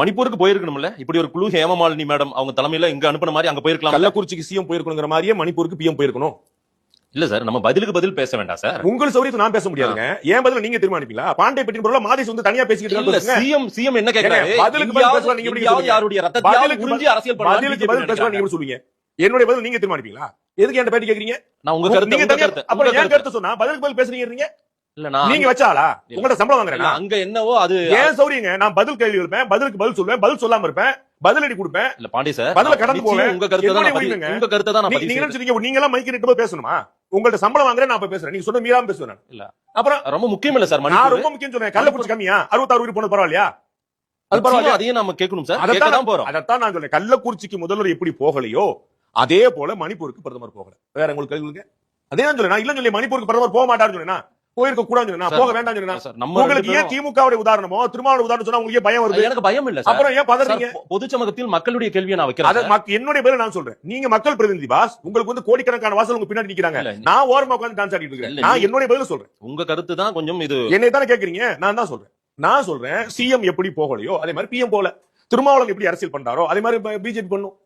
மணிப்பூருக்கு போயிருக்கணும்ல? இப்படி ஒரு குழு ஹேமமாலினி மேடம் அவங்க தலைமையில இங்க அனுப்புன மாதிரி அங்க போயிருக்கலாம் கள்ளக்குறிச்சிக்கு சிஎம் போயிருக்கணுங்கிற மாதிரியே மணிப்பூருக்கு பிஎம் போயிருக்கணும். இல்ல சார் நம்ம பதிலுக்கு பதில் பேச வேண்டாம் சார். உங்கள் சௌரியத்தை நான் பேச முடியாதுங்க. ஏன் பதில நீங்க தீர்மானிப்பீங்களா? பாண்டே பெட்டின் பொருள் மாதேஷ் வந்து தனியா பேசிக்கிட்டு இல்ல சிஎம் சிஎம் என்ன கேக்குறாரு? பதிலுக்கு பதில் பேசுவா நீங்க எப்படி? யாருடைய உறிஞ்சி பதில் அரசியல் பண்ணலாம் பதிலுக்கு BJP பதில் பேசுவா நினைக்கிறாங்க. நீங்க சொல்லுவீங்க? என்னுடைய பதில் நீங்க தீர்மானிப்பீங்களா? எதுக்கு என்கிட்ட பேட்டி கேக்குறீங்க? நான் உங்க கருத்து நீங்க தனியா கருத்து. அப்புறம் கருத்து சொன்னா பதிலுக்கு பதில் பேசுறீங்க? நீங்க வச்சாளா? உங்கள்ட்ட சம்பளம் வாங்குறேன்? அங்க என்னவோ அது ஏன் சௌரியங்க நான் பதில் கேள்வி இருப்பேன் பதிலுக்கு பதில் சொல்லுவேன் பதில் சொல்லாம இருப்பேன் பதிலடி கொடுப்பேன். இல்ல பாண்டி சார் பதில கடந்து நிச்சயம் போவேன். உங்க கருத்தை தான். உங்க கருத்தை தான் நீங்க. நினைச்சீங்க நீங்க எல்லாம் மைக்கு நிட்டு போய் பேசணுமா? உங்கள்ட்ட சம்பளம் வாங்குறேன் நான் போய் பேசுறேன். நீங்க சொன்ன மீறாம பேசுவேன். இல்ல. அப்புறம் ரொம்ப முக்கியம் இல்ல சார் நான் ரொம்ப முக்கியம் சொன்னேன் கள்ளக்குறிச்சி கம்மியா? அறுபத்தாறு உயிர் போனது பரவாயில்லையா? அது பரவாயில்லையா? நிச்சயம் அதையும் நம்ம கேட்கணும் சார். அதைத்தான் கேட்க தான் போறோம். அதைத்தான் நான் சொன்னேன் கள்ளக்குறிச்சிக்கு முதல்வர் எப்படி போகலையோ அதே போல மணிப்பூருக்கு பிரதமர் போகல. வேற உங்களுக்கு கேள்விங்க அதே தான் சொல்றேன். நான் இல்ல சொல்லி மணிப்பூருக்கு பிரதமர் போக மாட்டாருன்னு சொன்னேன் போயிருக்க கூடாதுன்னு சார், போக வேண்டாம் உங்களுக்கு ஏன் திமுகவுடைய உதாரணமோ திருமாவளவன் உதாரணம் சொன்னா உங்களுக்கு பயம் வருது? எனக்கு பயம் இல்ல அப்புறம் ஏன் பதறீங்க? சார், பொ- பொதுச் சமூகத்தில் மக்களுடைய கேள்வியை நான் வைக்கிறேன் என்னுடைய பேரு நான் சொல்றேன். நீங்க மக்கள் பிரதிநிதி பாஸ். உங்களுக்கு வந்து கோடிக்கணக்கான வாசல் உங்க பின்னாடி நிக்கிறாங்க. நான் ஓரமா உட்கார்ந்து டான்ஸ் ஆடிட்டு இருக்கேன் நான் என்னுடைய பதில சொல்றேன். உங்க கருத்து தான் கொஞ்சம் இது என்னை தானே கேக்குறீங்க? நான் தான் சொல்றேன். நான் சொல்றேன் சிஎம் எப்படி போகலையோ அதே மாதிரி பிஎம் போல திருமாவளவன் எப்படி அரசியல் பண்றாரோ அதே மாதிரி பிஜேபி பண்ணும்.